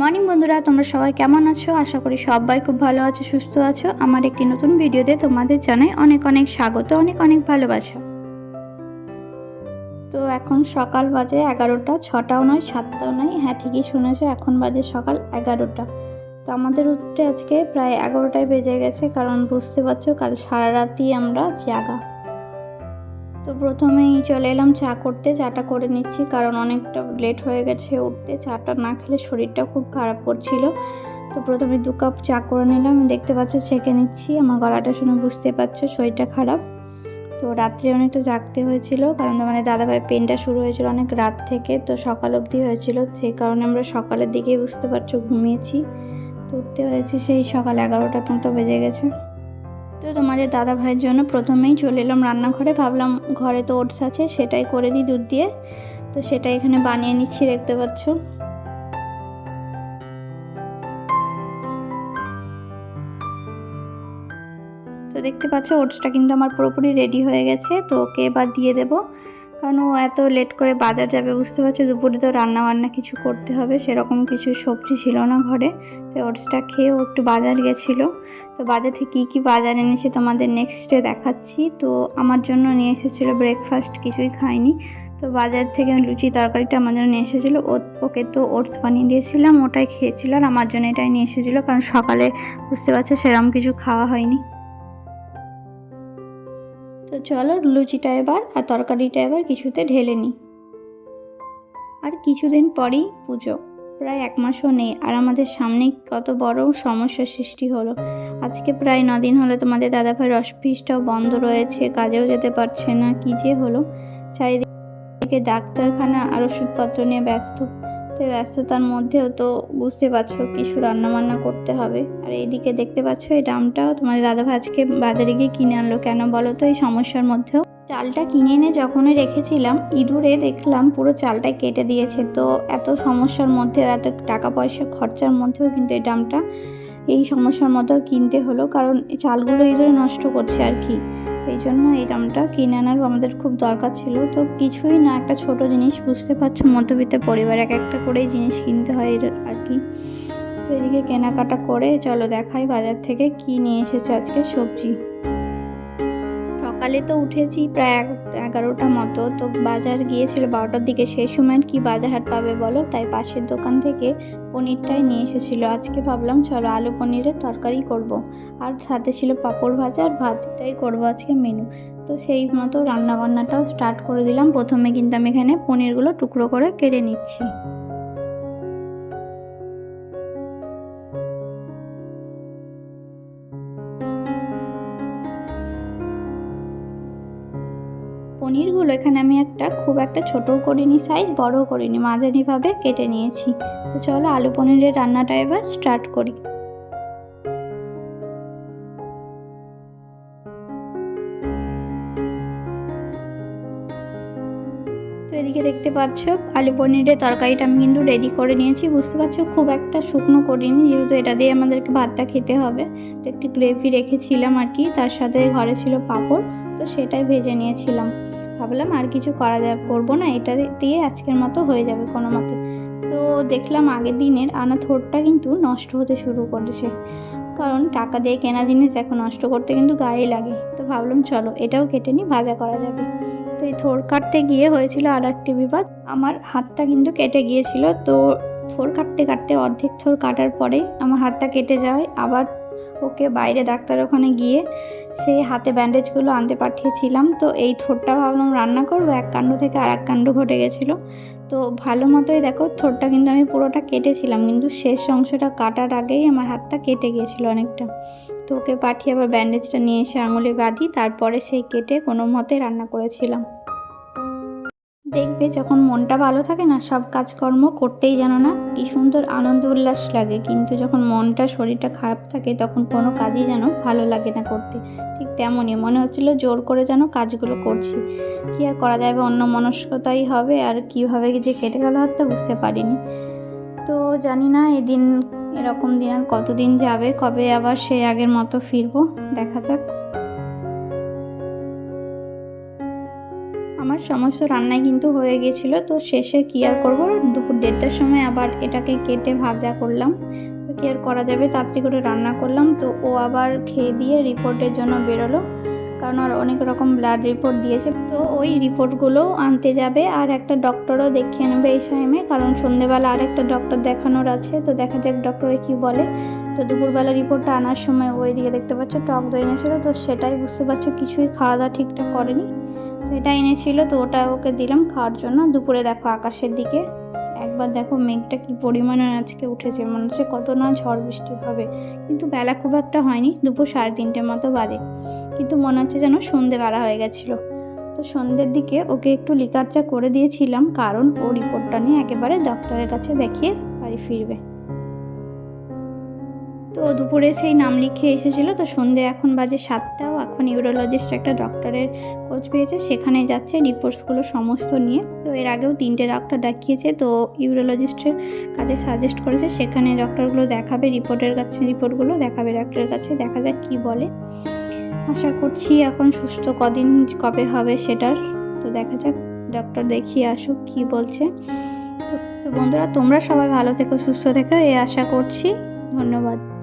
Morning বন্ধুরা, তোমরা সবাই কেমন আছো? আশা করি সবাই খুব ভালো আছো, সুস্থ আছো। আমার একটি নতুন ভিডিওতে তোমাদের জানাই অনেক অনেক স্বাগত, অনেক অনেক ভালোবাসা। তো এখন সকাল বাজে এগারোটা, ছটাও নয়, সাতটাও নয়। হ্যাঁ ঠিকই শুনেছো, এখন বাজে সকাল এগারোটা। তো আমাদের উঠতে আজকে প্রায় এগারোটায় বেজে গেছে, কারণ বুঝতে পারছ, কাল সারা রাতই আমরা জাগা। তো প্রথমেই চলে এলাম চা করতে, চাটা করে নিচ্ছি কারণ অনেকটা লেট হয়ে গেছে উঠতে। চাটা না খেলে শরীরটা খুব খারাপ করছিল। তো প্রথমে দু কাপ চা করে নিলাম। দেখতে পাচ্ছ, ছেঁকে নিচ্ছি। আমার গলাটা শুনে বুঝতে পারছ শরীরটা খারাপ। তো রাত্রে অনেকটা জাগতে হয়েছিল কারণ মানে দাদাভাই পেনটা শুরু হয়েছিল অনেক রাত থেকে। তো সকাল অবধি হয়েছিল। সেই কারণে আমরা সকালের দিকেই বুঝতে পারছ ঘুমিয়েছি। তো উঠতে হয়েছে সেই সকাল এগারোটা মতো বেজে গেছে। তো তোমাদের দাদা ভাইয়ের জন্য প্রথমেই চলে এলাম রান্নাঘরে। ভাবলাম ঘরে তো ওটস আছে, সেটাই করে দিই দুধ দিয়ে। তো সেটা এখানে বানিয়ে নিচ্ছি, দেখতে পাচ্ছ। তো দেখতে পাচ্ছ, ওটসটা কিন্তু আমার পুরোপুরি রেডি হয়ে গেছে। তো ওকে এবার দিয়ে দেবো। কারণ ও এত লেট করে বাজার যাবে, বুঝতে পারছ? দুপুরে তো রান্না বান্না কিছু করতে হবে, সেরকম কিছু সবজি ছিল না ঘরে। তো ওটসটা খেয়ে ও একটু বাজার গেছিল। তো বাজার থেকে কী কী বাজার এনেছে তোমাদের নেক্সটে দেখাচ্ছি। তো আমার জন্য নিয়ে এসেছিল ব্রেকফাস্ট কিছুই খাইনি। তো বাজার থেকে লুচি তরকারিটা আমার জন্য নিয়ে এসেছিল। ও, ওকে তো ওটস বানিয়ে দিয়েছিলাম, ওটাই খেয়েছিল আর আমার জন্য এটাই নিয়ে এসেছিল। কারণ সকালে, বুঝতে পারছ সেরকম কিছু খাওয়া হয়নি। তো চলো লুচিটা এবার আর তরকারিটা এবার কিছুতে ঢেলে নিই। আর কিছুদিন পরেই পুজো। প্রায় এক মাসও নেই আর আমাদের সামনে কত বড় সমস্যার সৃষ্টি হলো। আজকে প্রায় নদিন হলো তোমাদের দাদাভাইয়ের অফিসটাও বন্ধ রয়েছে, কাজেও যেতে পারছে না, কী যে হলো? চারিদিকে ডাক্তারখানা আর ওষুধপত্র নিয়ে ব্যস্ত। তো ব্যস্ততার মধ্যেও তো বুঝতে পারছ কিছু রান্নাবান্না করতে হবে। আর এইদিকে দেখতে পাচ্ছ এই ডামটাও তোমাদের দাদা আজকে বাজারে গিয়ে কিনে আনলো। কেন বলো তো এই সমস্যার মধ্যেও? চালটা কিনে এনে যখনই রেখেছিলাম, ইঁদুরে দেখলাম পুরো চালটা কেটে দিয়েছে। তো এত সমস্যার মধ্যেও, এত টাকা পয়সা খরচার মধ্যেও কিন্তু এই ডামটা এই সমস্যার মধ্যেও কিনতে হলো। কারণ চালগুলো ইঁদুরে নষ্ট করছে আর কি। এই জন্য এই দামটা কিনে আনার আমাদের খুব দরকার ছিল। তো কিছুই না, একটা ছোট জিনিস বুঝতে পারছ, মধ্যবিত্ত পরিবার এক একটা করেই জিনিস কিনতে হয় আর কি। তো এদিকে কেনাকাটা করে চলো দেখাই বাজার থেকে কি নিয়ে এসেছে আজকে সবজি। সকালে তো উঠেছি প্রায় এগারোটা মতো। তো বাজার গিয়েছিল বারোটার দিকে। সেই সময় কি বাজার হাট পাবে বলো? তাই পাশের দোকান থেকে পনিরটাই নিয়ে এসেছিল। আজকে ভাবলাম, চলো আলু পনিরের তরকারি করব। আর সাথে ছিল পাঁপড় ভাজা আর ভাত। এটাই করব আজকে মেনু তো সেই মতো রান্নাবান্নাটাও স্টার্ট করে দিলাম। প্রথমে কিন্তু আমি এখানে পনিরগুলো টুকরো করে কেটে নিচ্ছি। পনিরগুলো এখানে আমি একটা খুব একটা ছোটও করিনি সাইজ বড়ও করিনি, মাঝারিভাবে কেটে নিয়েছি। তো চলো আলু পনিরের রান্নাটা এবার স্টার্ট করি। তো এদিকে দেখতে পাচ্ছ, আলু পনিরের তরকারিটা আমি কিন্তু রেডি করে নিয়েছি। বুঝতে পারছ, খুব একটা শুকনো করিনি, যেহেতু এটা দিয়ে আমাদেরকে ভাতটা খেতে হবে। তো একটু গ্রেভি রেখেছিলাম আর কি, তার সাথে ঘরে ছিল পাঁপড়, তো সেটাই ভেজে নিয়েছিলাম। ভাবলাম আর কিছু করা যাবে করব না, এটা দিয়ে আজকের মতো হয়ে যাবে কোনো মতে। তো দেখলাম আগের দিনের আনা থোরটা কিন্তু নষ্ট হতে শুরু করেছে। কারণ টাকা দিয়ে কেনা জিনিস এখন নষ্ট করতে কিন্তু গায়ে লাগে। তো ভাবলাম চলো এটাও কেটে নিই, ভাজা করা যাবে। তো এই থোর কাটতে গিয়ে হয়েছিল আর একটি বিপদ। আমার হাতটা কিন্তু কেটে গিয়েছিল। তো থোর কাটতে কাটতে অর্ধেক থোর কাটার পরে আমার হাতটা কেটে যায়। আবার ওকে বাইরে ডাক্তার ওখানে গিয়ে সেই হাতে ব্যান্ডেজগুলো আনতে পাঠিয়েছিলাম। তো এই থোরটা ভাবলাম রান্না করব, এক কাণ্ড থেকে আর এক কাণ্ড ঘটে গেছিল। তো ভালো মতোই দেখো থোরটা কিন্তু আমি পুরোটা কেটেছিলাম, কিন্তু শেষ অংশটা কাটার আগেই আমার হাতটা কেটে গিয়েছিল অনেকটা। তো ওকে পাঠিয়ে আবার ব্যান্ডেজটা নিয়ে এসে আঙুলে বাঁধি, তারপরে সেই কেটে কোনো মতে রান্না করেছিলাম। দেখবে যখন মনটা ভালো থাকে না, সব কাজকর্ম করতেই জানো না কি সুন্দর আনন্দ উল্লাস লাগে। কিন্তু যখন মনটা, শরীরটা খারাপ থাকে, তখন কোনো কাজই যেন ভালো লাগে না করতে। ঠিক তেমনই মনে হচ্ছিল জোর করে যেন কাজগুলো করছি। কি আর করা যাবে? অন্য মনস্কতাই হবে আর কীভাবে যে কেটে গেল হাতটা বুঝতে পারিনি। তো জানি না এদিন, এরকম দিন আর কতদিন যাবে, কবে আবার সেই আগের মতো ফিরবো? দেখা যাক। আমার সমস্ত রান্নাই কিন্তু হয়ে গিয়েছিল তো শেষে কী আর করব? দুপুর দেড়টার সময় আবার এটাকে কেটে ভাজা করলাম। তো কী আর করা যাবে? তাড়াতাড়ি করে রান্না করলাম। তো ও আবার খেয়ে দিয়ে রিপোর্টের জন্য বেরোলো। কারণ আর অনেক রকম ব্লাড রিপোর্ট দিয়েছে। তো ওই রিপোর্টগুলো আনতে যাবে আর একটা ডক্টরও দেখিয়ে নেবে এই টাইমে কারণ সন্ধেবেলা আর একটা ডক্টর দেখানোর আছে। তো দেখা যাক ডক্টরে কি বলে। তো দুপুরবেলা রিপোর্টটা আনার সময় ওই দিকে দেখতে পাচ্ছ, টক দই এনেছিল। তো সেটাই বুঝতে পারছ, কিছুই খাওয়া দাওয়া ঠিকঠাক করেনি। এটা এনেছিল, তো ওটা ওকে দিলাম খাওয়ার জন্য। দুপুরে দেখো আকাশের দিকে। একবার দেখো মেঘটা কি পরিমাণে আজকে উঠেছে, মনে হচ্ছে কত না ঝড় বৃষ্টি হবে। কিন্তু বেলা খুব একটা হয়নি, দুপুর সাড়ে তিনটের মতো বাজে। কিন্তু মনে হচ্ছে যেন সন্ধেবেলা হয়ে গেছিল। তো সন্ধ্যের দিকে ওকে একটু লিকার চা করে দিয়েছিলাম, কারণ ও রিপোর্টটা নিয়ে একেবারে ডক্টরের কাছে দেখিয়ে বাড়ি ফিরবে। তো দুপুরে সেই নাম লিখে এসেছিল। তো সন্ধে এখন বাজে সাতটাও। এখন ইউরোলজিস্ট একটা ডক্টরের খোঁজ পেয়েছে। সেখানে যাচ্ছে রিপোর্টসগুলো সমস্ত নিয়ে। তো এর আগেও তিনটে ডক্টর ডাকিয়েছে তো ইউরোলজিস্টের কাছে সাজেস্ট করেছে। সেখানে ডক্টরগুলো দেখাবে, রিপোর্টের কাছে, রিপোর্টগুলো দেখাবে ডক্টরের কাছে। দেখা যাক কী বলে। আশা করছি এখন সুস্থ কদিন কবে হবে সেটার। তো দেখা যাক, ডক্টর দেখিয়ে আসুক কী বলছে। তো বন্ধুরা, তোমরা সবাই ভালো থেকো, সুস্থ থেকো। এ আশা করছি। ধন্যবাদ।